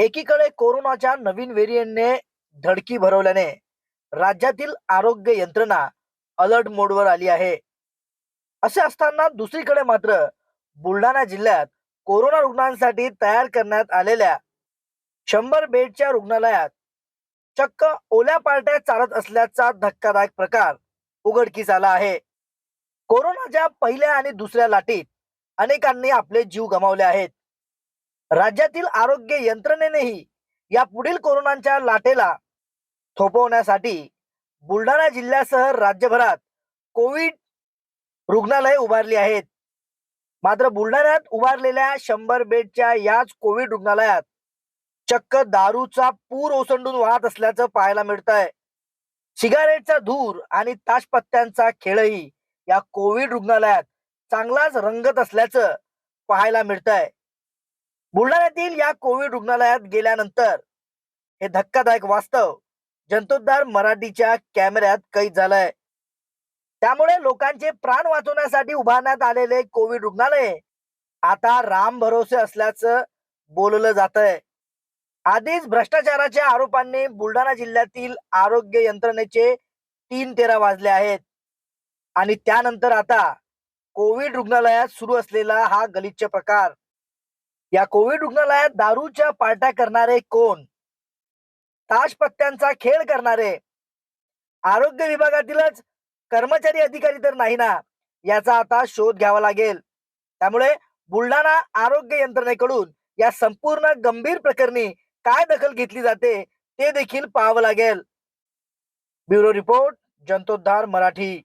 एकीकडे कोरोनाच्या नवीन व्हेरियंटने धडकी भरवल्याने राज्यातील आरोग्य यंत्रणा अलर्ट मोडवर आली आहे. असे असताना दुसरीकडे मात्र बुलढाणा जिल्ह्यात कोरोना रुग्णांसाठी तयार करण्यात आलेल्या शंभर बेडच्या रुग्णालयात चक्क ओल्या पार्ट्या चालत असल्याचा धक्कादायक प्रकार उघडकीस आला आहे. कोरोनाच्या पहिल्या आणि दुसऱ्या लाटीत अनेकांनी आपले जीव गमावले आहेत. राज्यातील आरोग्य यंत्रणेनेही या पुढील कोरोनाच्या लाटेला थोपवण्यासाठी बुलढाणा जिल्ह्यासह राज्यभरात कोविड रुग्णालय उभारली आहेत. मात्र बुलढाण्यात उभारलेल्या शंभर बेडच्या याच कोविड रुग्णालयात चक्क दारूचा पूर ओसंडून वाहत असल्याचं पाहायला मिळत आहे सिगारेटचा धूर आणि ताशपत्त्यांचा खेळही या कोविड रुग्णालयात चांगलाच रंगत असल्याचं पाहायला मिळत आहे बुलढाण्यातील या कोविड रुग्णालयात गेल्यानंतर हे धक्कादायक वास्तव जंतोद्धार मराठीच्या कॅमेऱ्यात कैद झालंय. त्यामुळे लोकांचे प्राण वाचवण्यासाठी उभारण्यात आलेले कोविड रुग्णालय आता राम भरोसे असल्याचं बोललं जात आहे आधीच भ्रष्टाचाराच्या आरोपांनी बुलढाणा जिल्ह्यातील आरोग्य यंत्रणेचे तीन तेरा वाजले आहेत. आणि त्यानंतर आता कोविड रुग्णालयात सुरू असलेला हा गलिच्छ प्रकार या कोविड रुग्णालयात दारूच्या पार्ट्या करणारे कोण? ताशपत्त्यांचा खेळ करणारे? आरोग्य विभागातीलच कर्मचारी अधिकारी तर नाही ना? याचा आता शोध घ्यावा लागेल. त्यामुळे बुलढाणा आरोग्य यंत्रणेकडून या संपूर्ण गंभीर प्रकरणी काय दखल घेतली जाते ते देखील पाहावं लागेल. Bureau report Janatoddhar Marathi.